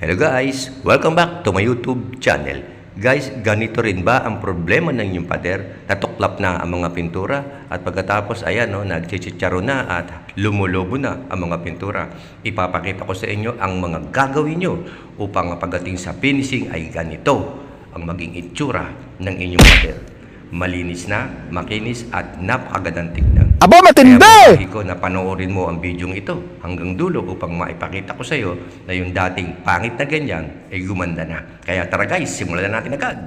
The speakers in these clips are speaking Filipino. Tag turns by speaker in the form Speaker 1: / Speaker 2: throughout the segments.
Speaker 1: Hello guys! Welcome back to my YouTube channel. Guys, ganito rin ba ang problema ng inyong pader? Natuklap na ang mga pintura at pagkatapos ayan no, nagchichicharo na at lumulobo na ang mga pintura. Ipapakita ko sa inyo ang mga gagawin nyo upang pagdating sa finishing ay ganito ang maging itsura ng inyong pader. Malinis na, makinis at napakagandang tignan.
Speaker 2: Aba,
Speaker 1: Kaya
Speaker 2: matindi!
Speaker 1: masabi ko na panoorin mo ang video ito hanggang dulo upang maipakita ko sa iyo na yung dating pangit na ganyan ay gumanda na. Kaya tara guys, simulan na natin agad.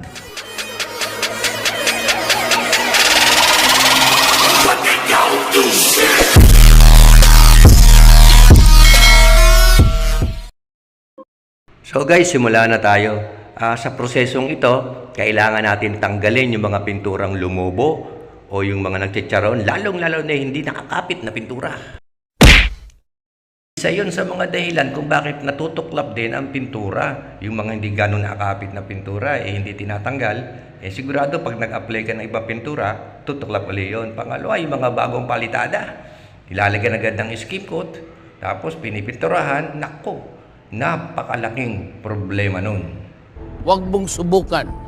Speaker 1: So guys, simula na tayo. Ah, sa prosesong ito, kailangan natin tanggalin yung mga pinturang lumubo o yung mga nagchicharon, lalong-lalo na hindi nakakapit na pintura. Isa yun sa mga dahilan kung bakit natutuklap din ang pintura. Yung mga hindi ganun nakakapit na pintura, eh hindi tinatanggal. Eh sigurado pag nag-apply ka ng iba pintura, tutuklap ulit yun. Pangalawa, yung mga bagong palitada. Ilalagyan agad ng skim coat, tapos pinipinturahan, nako, napakalaking problema nun.
Speaker 2: Huwag mong subukan.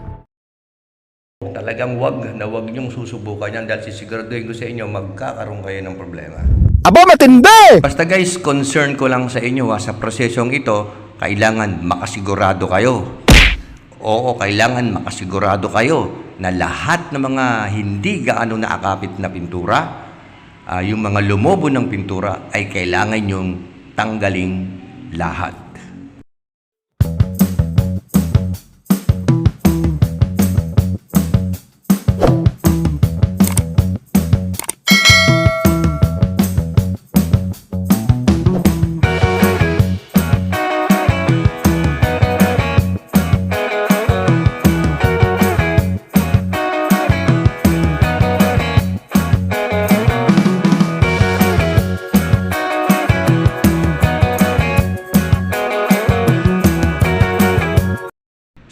Speaker 1: Talagang wag na wag niyong susubukan yan dahil sisiguraduhin ko sa inyo magkakaroon kayo ng problema.
Speaker 2: Aba, matindi!
Speaker 1: Basta guys, concern ko lang sa inyo ha, sa prosesong ito, kailangan makasigurado kayo. Oo, kailangan makasigurado kayo na lahat ng mga hindi gaano naakapit na pintura, ah, yung mga lumobo ng pintura ay kailangan yung tanggaling lahat.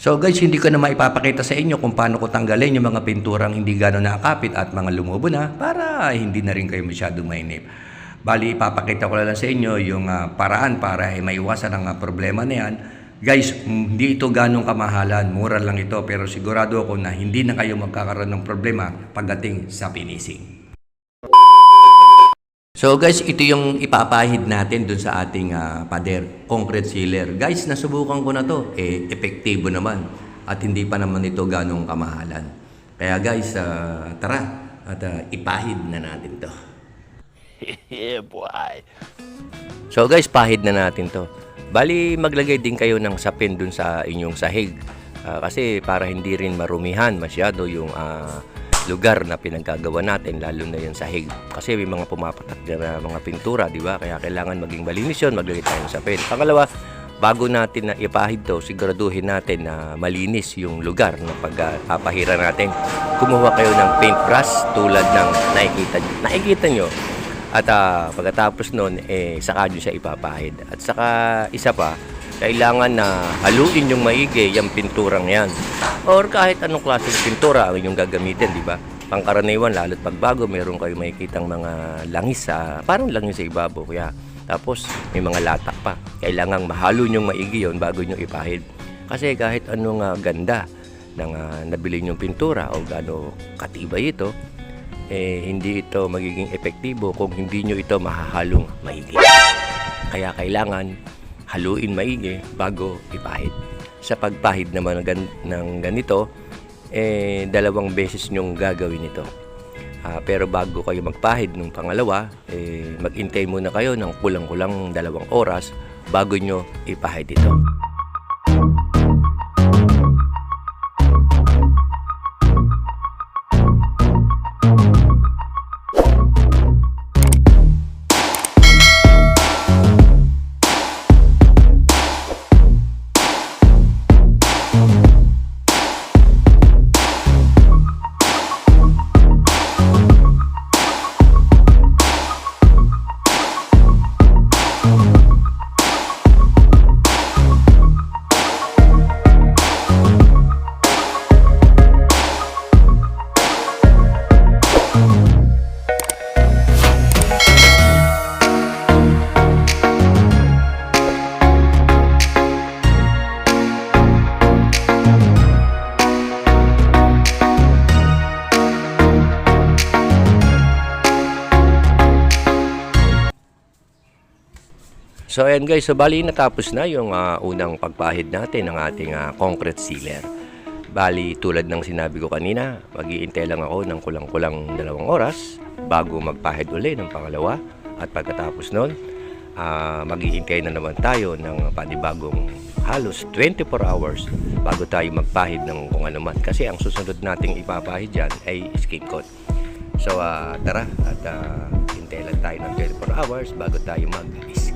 Speaker 1: So guys, hindi ko na maipapakita sa inyo kung paano ko tanggalin yung mga pinturang hindi gano'n nakakapit at mga lumubo na para hindi na rin kayo masyadong mainip. Bali, ipapakita ko lang sa inyo yung ah, paraan para eh, maiwasan ang ah, problema na yan. Guys, hindi ito ganong kamahalan, mura lang ito pero sigurado ako na hindi na kayo magkakaroon ng problema pagdating sa finishing. So guys, ito yung ipapahid natin dun sa ating ah, pader, concrete sealer. Guys, nasubukan ko na to, eh, epektibo naman. At hindi pa naman ito ganong kamahalan. Kaya guys, ah, tara, at ah, ipahid na natin to.
Speaker 2: yeah, boy.
Speaker 1: So guys, pahid na natin to. Bali, maglagay din kayo ng sapin dun sa inyong sahig. Ah, kasi para hindi rin marumihan masyado yung ah, lugar na pinagkagawa natin, lalo na yung sahig. Kasi may mga pumapatak na mga pintura, di ba? Kaya kailangan maging malinis yun, maglagay tayo ng sapin. Pangalawa, bago natin na ipahid to, siguraduhin natin na malinis yung lugar na pagpapahira natin. Kumuha kayo ng paintbrush tulad ng nakikita nyo. Nakikita nyo, at ah, pagkatapos nun, eh, saka nyo siya ipapahid. At saka isa pa, kailangan na haluin yung maigi yung pinturang yan. Or kahit anong klase ng pintura ang inyong gagamitin, di ba? Pangkaraniwan, lalo't pagbago, meron kayo makikitang mga langis sa, parang langis sa ibabaw. Kaya, tapos may mga latak pa. Kailangan mahalo nyong maigi yon bago nyo ipahid. Kasi kahit anong ah, ganda ng ah, nabili nyong pintura o gaano katibay ito, eh, hindi ito magiging epektibo kung hindi nyo ito mahahalong maigi. Kaya kailangan haluin maigi bago ipahid. Sa pagpahid naman ng, gan- ng ganito, eh, dalawang beses nyong gagawin ito. Ah, pero bago kayo magpahid ng pangalawa, eh, mag-intay muna kayo ng kulang-kulang dalawang oras bago nyo ipahid ito. So ayan guys, so bali natapos na yung ah, unang pagpahid natin ng ating ah, concrete sealer. Bali tulad ng sinabi ko kanina, mag-iintay lang ako ng kulang-kulang dalawang oras bago magpahid uli ng pangalawa. At pagkatapos nun, ah, mag-iintay na naman tayo ng panibagong halos 24 hours bago tayo magpahid ng kung ano man. Kasi ang susunod nating ipapahid dyan ay skin coat. So ah, tara at uh, hintay lang tayo ng 24 hours bago tayo mag-skin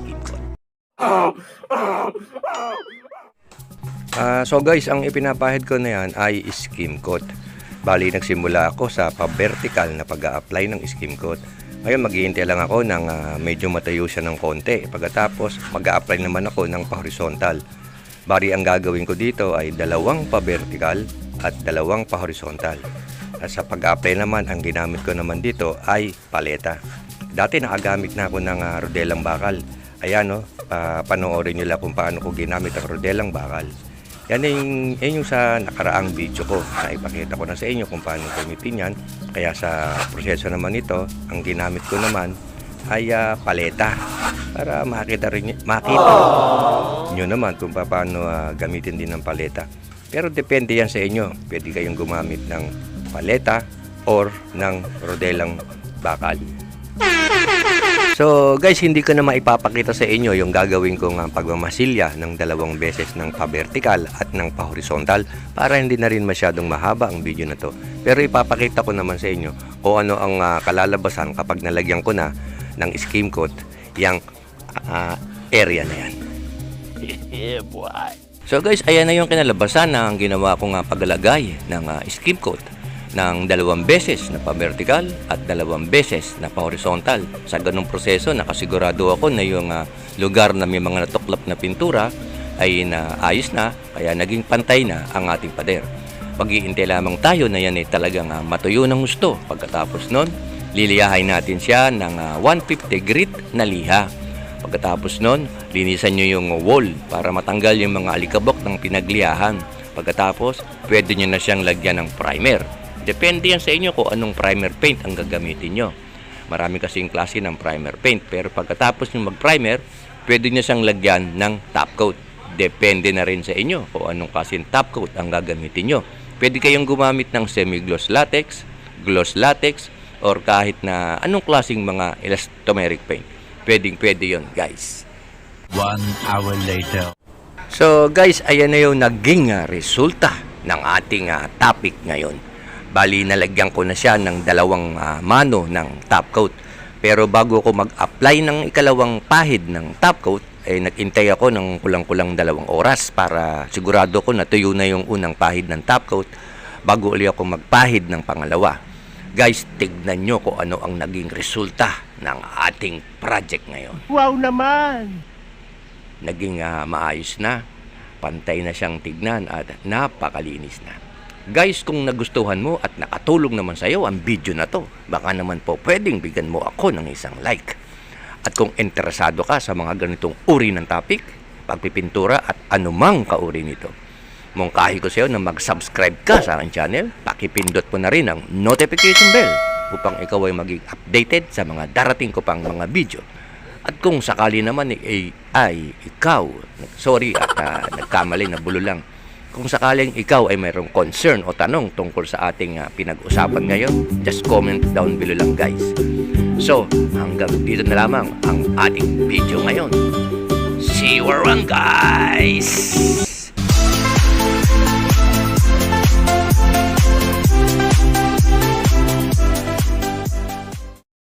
Speaker 1: Ah, so guys, ang ipinapahid ko na yan ay skim coat. Bali, nagsimula ako sa pa-vertical na pag-a-apply ng skim coat. Ngayon, maghihintay lang ako ng ah, medyo matayo siya ng konti. Pagkatapos, mag-a-apply naman ako ng pa-horizontal. Bali, ang gagawin ko dito ay dalawang pa-vertical at dalawang pa-horizontal. At sa pag-apply naman, ang ginamit ko naman dito ay paleta. Dati nakagamit na ako ng ah, rodelang bakal. Ayan no, pa panoorin lang kung paano ko ginamit ang rodelang bakal. Yan yung, yan yung sa nakaraang video ko. Naipakita ko na sa inyo kung paano gamitin yan. Kaya sa proseso naman ito, ang ginamit ko naman ay ah, paleta. Para makita rin makita nyo naman kung paano ah, gamitin din ng paleta. Pero depende yan sa inyo. Pwede kayong gumamit ng paleta or ng rodelang bakal. So guys, hindi ko na maipapakita sa inyo yung gagawin kong uh, pagmamasilya ng dalawang beses ng pa-vertical at ng pa-horizontal para hindi na rin masyadong mahaba ang video na to. Pero ipapakita ko naman sa inyo kung ano ang ah, kalalabasan kapag nalagyan ko na ng skim coat yung ah, area na yan.
Speaker 2: Yeah, boy.
Speaker 1: So guys, ayan na yung kinalabasan ng ginawa kong uh, paglalagay ng uh, skim coat ng dalawang beses na pa-vertical at dalawang beses na pa-horizontal. Sa ganung proseso, nakasigurado ako na yung uh, lugar na may mga natuklap na pintura ay naayos na, kaya naging pantay na ang ating pader. Maghihintay lamang tayo na yan ay talagang uh, matuyo ng gusto. Pagkatapos nun, liliyahin natin siya ng uh, 150 grit na liha. Pagkatapos nun, linisan nyo yung wall para matanggal yung mga alikabok ng pinagliyahan. Pagkatapos, pwede nyo na siyang lagyan ng primer. Depende yan sa inyo kung anong primer paint ang gagamitin nyo. Marami kasing klase ng primer paint. Pero pagkatapos nyo mag-primer, pwede nyo siyang lagyan ng top coat. Depende na rin sa inyo kung anong klaseng top coat ang gagamitin nyo. Pwede kayong gumamit ng semi-gloss latex, gloss latex, or kahit na anong klaseng mga elastomeric paint. Pwedeng pwede yon guys.
Speaker 2: One hour later.
Speaker 1: So guys, ayan na yung naging resulta ng ating ah, topic ngayon. Bali, nalagyan ko na siya ng dalawang ah, mano ng top coat. Pero bago ko mag-apply ng ikalawang pahid ng top coat, eh, nag-intay ako ng kulang-kulang dalawang oras para sigurado ko na tuyo na yung unang pahid ng top coat bago uli ako magpahid ng pangalawa. Guys, tignan nyo kung ano ang naging resulta ng ating project ngayon
Speaker 2: Wow naman!
Speaker 1: naging ah, maayos na, pantay na siyang tignan at napakalinis na. Guys, kung nagustuhan mo at nakatulong naman sa iyo ang video na to, baka naman po pwedeng bigyan mo ako ng isang like. At kung interesado ka sa mga ganitong uri ng topic, pagpipintura at anumang kauri nito, mungkahi ko sa iyo na mag-subscribe ka sa aking channel, pakipindot mo na rin ang notification bell upang ikaw ay maging updated sa mga darating ko pang mga video. At kung sakali naman ay, ay ikaw, sorry at ah, nagkamali na bulo lang, kung sakaling ikaw ay mayroong concern o tanong tungkol sa ating ah, pinag-usapan ngayon, just comment down below lang guys. So, hanggang dito na lamang ang ating video ngayon. See you around guys!